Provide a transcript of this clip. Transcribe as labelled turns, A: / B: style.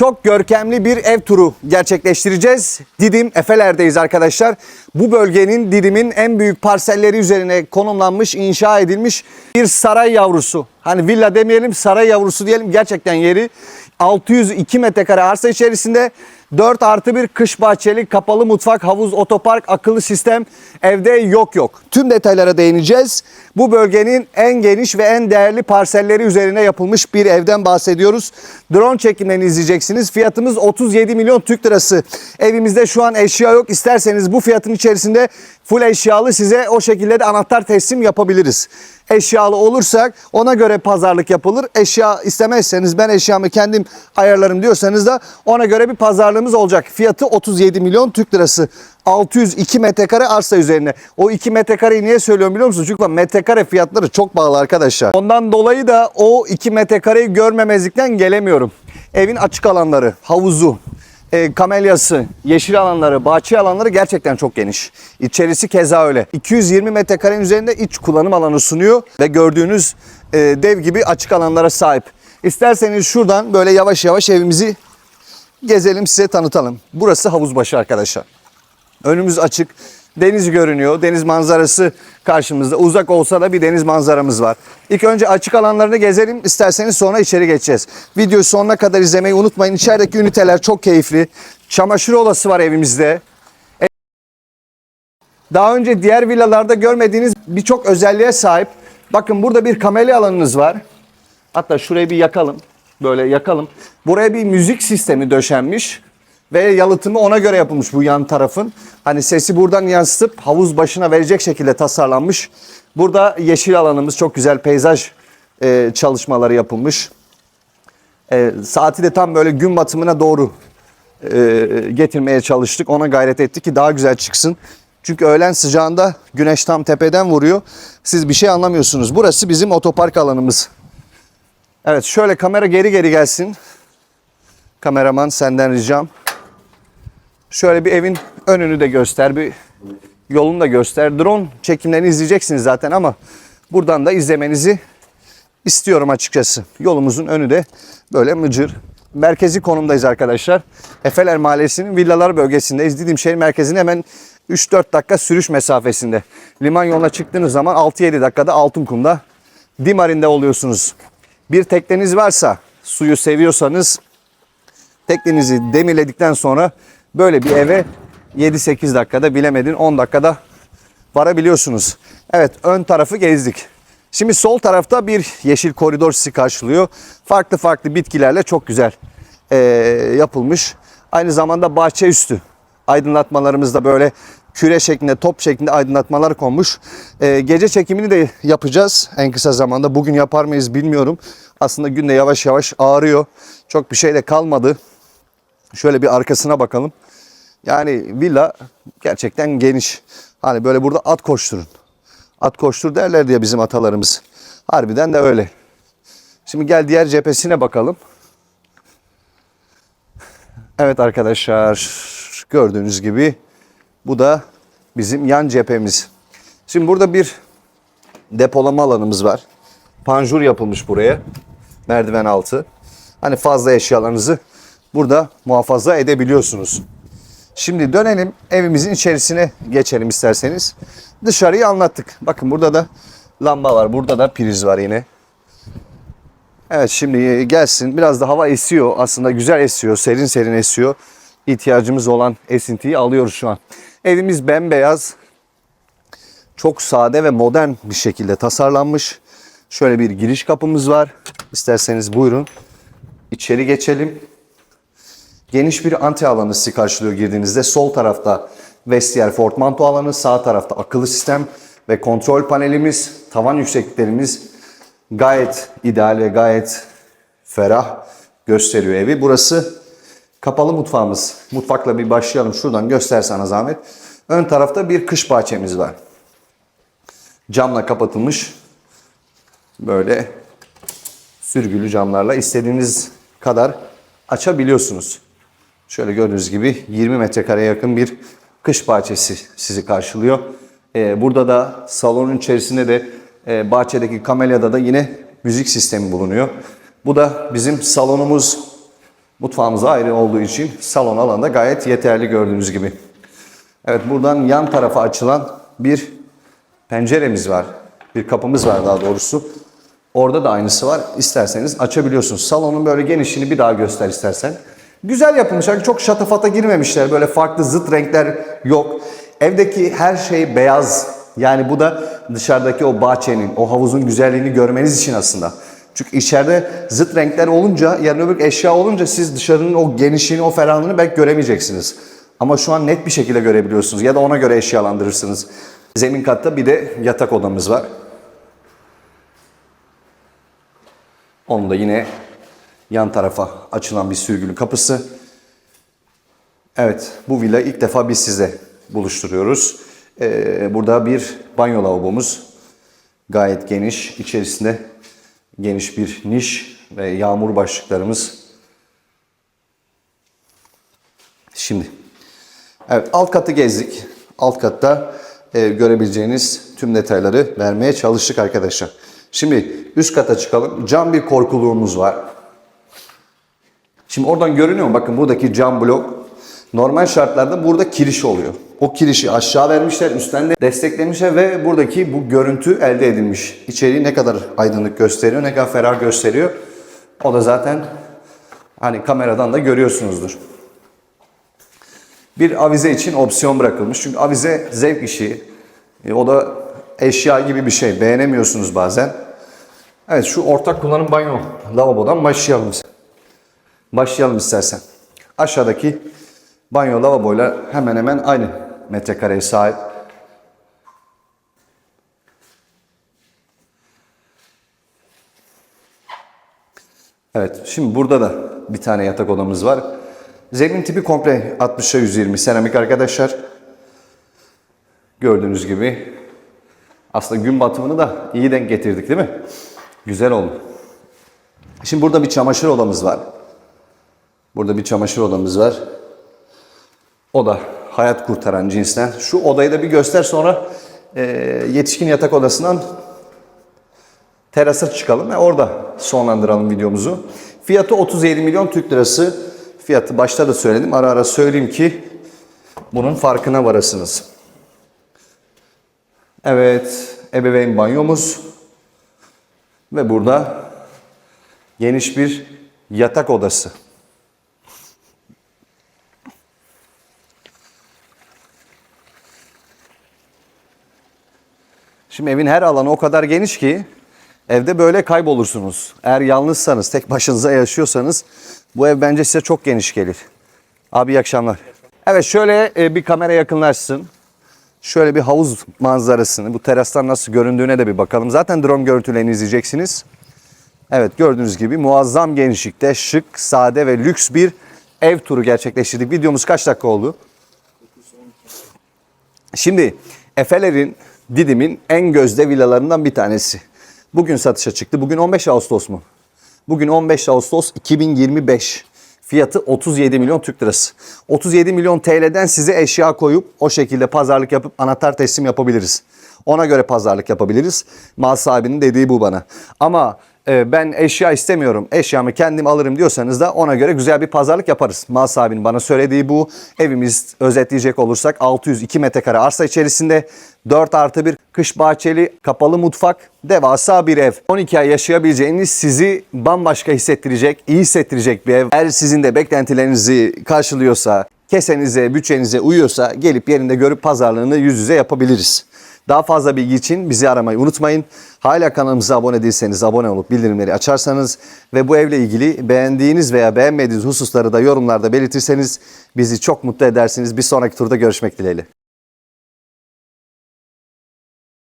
A: çok görkemli bir ev turu gerçekleştireceğiz. Didim Efeler'deyiz arkadaşlar. Bu bölgenin Didim'in en büyük parselleri üzerine konumlanmış, inşa edilmiş bir saray yavrusu. Hani villa demeyelim, saray yavrusu diyelim. Gerçekten yeri 602 metrekare arsa içerisinde 4 artı bir kış bahçeli, kapalı mutfak, havuz, otopark, akıllı sistem evde yok yok. Tüm detaylara değineceğiz. Bu bölgenin en geniş ve en değerli parselleri üzerine yapılmış bir evden bahsediyoruz. Drone çekimlerini izleyeceksiniz. Fiyatımız 37 milyon Türk lirası. Evimizde şu an eşya yok. İsterseniz bu fiyatın içerisinde full eşyalı size o şekilde de anahtar teslim yapabiliriz. Eşyalı olursak ona göre pazarlık yapılır. Eşya istemezseniz ben eşyamı kendim ayarlarım diyorsanız da ona göre bir pazarlığımız olacak. Fiyatı 37 milyon Türk lirası. 602 metrekare arsa üzerine. O 2 metrekareyi niye söylüyorum biliyor musunuz? Çünkü metrekare fiyatları çok pahalı arkadaşlar. Ondan dolayı da o 2 metrekareyi görmemezlikten gelemiyorum. Evin açık alanları, havuzu, e, kamelyası, yeşil alanları, bahçe alanları gerçekten çok geniş. İçerisi keza öyle. 220 metrekarenin üzerinde iç kullanım alanı sunuyor ve gördüğünüz e, dev gibi açık alanlara sahip. İsterseniz şuradan böyle yavaş yavaş evimizi gezelim size tanıtalım. Burası havuzbaşı arkadaşlar. Önümüz açık. Deniz görünüyor. Deniz manzarası karşımızda. Uzak olsa da bir deniz manzaramız var. İlk önce açık alanlarını gezelim. İsterseniz sonra içeri geçeceğiz. Videoyu sonuna kadar izlemeyi unutmayın. İçerideki üniteler çok keyifli. Çamaşır odası var evimizde. E- Daha önce diğer villalarda görmediğiniz birçok özelliğe sahip. Bakın burada bir kamelya alanınız var. Hatta şurayı bir yakalım. Böyle yakalım. Buraya bir müzik sistemi döşenmiş. Ve yalıtımı ona göre yapılmış bu yan tarafın. Hani sesi buradan yansıtıp havuz başına verecek şekilde tasarlanmış. Burada yeşil alanımız çok güzel peyzaj e, çalışmaları yapılmış. E, saati de tam böyle gün batımına doğru e, getirmeye çalıştık. Ona gayret ettik ki daha güzel çıksın. Çünkü öğlen sıcağında güneş tam tepeden vuruyor. Siz bir şey anlamıyorsunuz. Burası bizim otopark alanımız. Evet şöyle kamera geri geri gelsin. Kameraman senden ricam. Şöyle bir evin önünü de göster, bir yolunu da göster. Drone çekimlerini izleyeceksiniz zaten ama buradan da izlemenizi istiyorum açıkçası. Yolumuzun önü de böyle mıcır. Merkezi konumdayız arkadaşlar. Efeler Mahallesi'nin villalar bölgesindeyiz. Didim şehir merkezine hemen 3-4 dakika sürüş mesafesinde. Liman yoluna çıktığınız zaman 6-7 dakikada Altınkum'da Dimarin'de oluyorsunuz. Bir tekneniz varsa, suyu seviyorsanız teknenizi demirledikten sonra böyle bir eve 7-8 dakikada bilemedin 10 dakikada varabiliyorsunuz. Evet ön tarafı gezdik. Şimdi sol tarafta bir yeşil koridor sizi karşılıyor. Farklı farklı bitkilerle çok güzel eee, yapılmış. Aynı zamanda bahçe üstü aydınlatmalarımızda böyle küre şeklinde, top şeklinde aydınlatmalar konmuş. Eee, gece çekimini de yapacağız en kısa zamanda. Bugün yapar mıyız bilmiyorum. Aslında gün de yavaş yavaş ağrıyor. Çok bir şey de kalmadı. Şöyle bir arkasına bakalım. Yani villa gerçekten geniş. Hani böyle burada at koşturun. At koştur derler diye bizim atalarımız. Harbiden de öyle. Şimdi gel diğer cephesine bakalım. Evet arkadaşlar gördüğünüz gibi bu da bizim yan cephemiz. Şimdi burada bir depolama alanımız var. Panjur yapılmış buraya. Merdiven altı. Hani fazla eşyalarınızı burada muhafaza edebiliyorsunuz. Şimdi dönelim evimizin içerisine geçelim isterseniz. Dışarıyı anlattık. Bakın burada da lamba var. Burada da priz var yine. Evet şimdi gelsin. Biraz da hava esiyor. Aslında güzel esiyor. Serin serin esiyor. İhtiyacımız olan esintiyi alıyoruz şu an. Evimiz bembeyaz. Çok sade ve modern bir şekilde tasarlanmış. Şöyle bir giriş kapımız var. İsterseniz buyurun. İçeri geçelim. Geniş bir anti alanı sizi karşılıyor girdiğinizde. Sol tarafta vestiyer portmanto alanı, sağ tarafta akıllı sistem ve kontrol panelimiz, tavan yüksekliklerimiz gayet ideal ve gayet ferah gösteriyor evi. Burası kapalı mutfağımız. Mutfakla bir başlayalım. Şuradan göster sana zahmet. Ön tarafta bir kış bahçemiz var. Camla kapatılmış. Böyle sürgülü camlarla istediğiniz kadar açabiliyorsunuz. Şöyle gördüğünüz gibi 20 metrekareye yakın bir kış bahçesi sizi karşılıyor. Ee, burada da salonun içerisinde de e, bahçedeki kamelyada da yine müzik sistemi bulunuyor. Bu da bizim salonumuz. Mutfağımız ayrı olduğu için salon alanı da gayet yeterli gördüğünüz gibi. Evet buradan yan tarafa açılan bir penceremiz var. Bir kapımız var daha doğrusu. Orada da aynısı var. İsterseniz açabiliyorsunuz. Salonun böyle genişliğini bir daha göster istersen. Güzel yapılmışlar. Çok şatafata girmemişler. Böyle farklı zıt renkler yok. Evdeki her şey beyaz. Yani bu da dışarıdaki o bahçenin, o havuzun güzelliğini görmeniz için aslında. Çünkü içeride zıt renkler olunca, yarın öbür eşya olunca siz dışarının o genişliğini, o ferahlığını belki göremeyeceksiniz. Ama şu an net bir şekilde görebiliyorsunuz ya da ona göre eşyalandırırsınız. Zemin katta bir de yatak odamız var. Onun da yine yan tarafa açılan bir sürgülü kapısı. Evet, bu villa ilk defa biz size buluşturuyoruz. Ee, burada bir banyo lavabomuz. Gayet geniş. İçerisinde geniş bir niş ve yağmur başlıklarımız. Şimdi, evet alt katı gezdik. Alt katta e, görebileceğiniz tüm detayları vermeye çalıştık arkadaşlar. Şimdi üst kata çıkalım. Cam bir korkuluğumuz var. Şimdi oradan görünüyor mu? Bakın buradaki cam blok normal şartlarda burada kiriş oluyor. O kirişi aşağı vermişler, üstten de desteklemişler ve buradaki bu görüntü elde edilmiş. İçeriği ne kadar aydınlık gösteriyor, ne kadar ferah gösteriyor. O da zaten hani kameradan da görüyorsunuzdur. Bir avize için opsiyon bırakılmış. Çünkü avize zevk işi. E, o da eşya gibi bir şey. Beğenemiyorsunuz bazen. Evet şu ortak kullanım banyo lavabodan başlayalım. Başlayalım istersen. Aşağıdaki banyo lavaboyla hemen hemen aynı metrekareye sahip. Evet, şimdi burada da bir tane yatak odamız var. Zemin tipi komple 60'a 120 seramik arkadaşlar. Gördüğünüz gibi aslında gün batımını da iyi denk getirdik değil mi? Güzel oldu. Şimdi burada bir çamaşır odamız var. Burada bir çamaşır odamız var. O da hayat kurtaran cinsten. Şu odayı da bir göster sonra e, yetişkin yatak odasından terasa çıkalım ve orada sonlandıralım videomuzu. Fiyatı 37 milyon Türk lirası. Fiyatı başta da söyledim. Ara ara söyleyeyim ki bunun farkına varasınız. Evet, ebeveyn banyomuz ve burada geniş bir yatak odası. Şimdi evin her alanı o kadar geniş ki evde böyle kaybolursunuz. Eğer yalnızsanız, tek başınıza yaşıyorsanız bu ev bence size çok geniş gelir. Abi iyi akşamlar. Evet şöyle e, bir kamera yakınlaşsın. Şöyle bir havuz manzarasını, bu terastan nasıl göründüğüne de bir bakalım. Zaten drone görüntülerini izleyeceksiniz. Evet gördüğünüz gibi muazzam genişlikte şık, sade ve lüks bir ev turu gerçekleştirdik. Videomuz kaç dakika oldu? Şimdi Efeler'in, Didim'in en gözde villalarından bir tanesi. Bugün satışa çıktı. Bugün 15 Ağustos mu? Bugün 15 Ağustos 2025. Fiyatı 37 milyon Türk lirası. 37 milyon TL'den size eşya koyup o şekilde pazarlık yapıp anahtar teslim yapabiliriz. Ona göre pazarlık yapabiliriz. Mal sahibinin dediği bu bana. Ama ben eşya istemiyorum, eşyamı kendim alırım diyorsanız da ona göre güzel bir pazarlık yaparız. Mal sahibinin bana söylediği bu. Evimiz özetleyecek olursak 602 metrekare arsa içerisinde 4 artı 1 kış bahçeli kapalı mutfak devasa bir ev. 12 ay yaşayabileceğiniz sizi bambaşka hissettirecek, iyi hissettirecek bir ev. Eğer sizin de beklentilerinizi karşılıyorsa, kesenize, bütçenize uyuyorsa gelip yerinde görüp pazarlığını yüz yüze yapabiliriz. Daha fazla bilgi için bizi aramayı unutmayın. Hala kanalımıza abone değilseniz abone olup bildirimleri açarsanız ve bu evle ilgili beğendiğiniz veya beğenmediğiniz hususları da yorumlarda belirtirseniz bizi çok mutlu edersiniz. Bir sonraki turda görüşmek dileğiyle.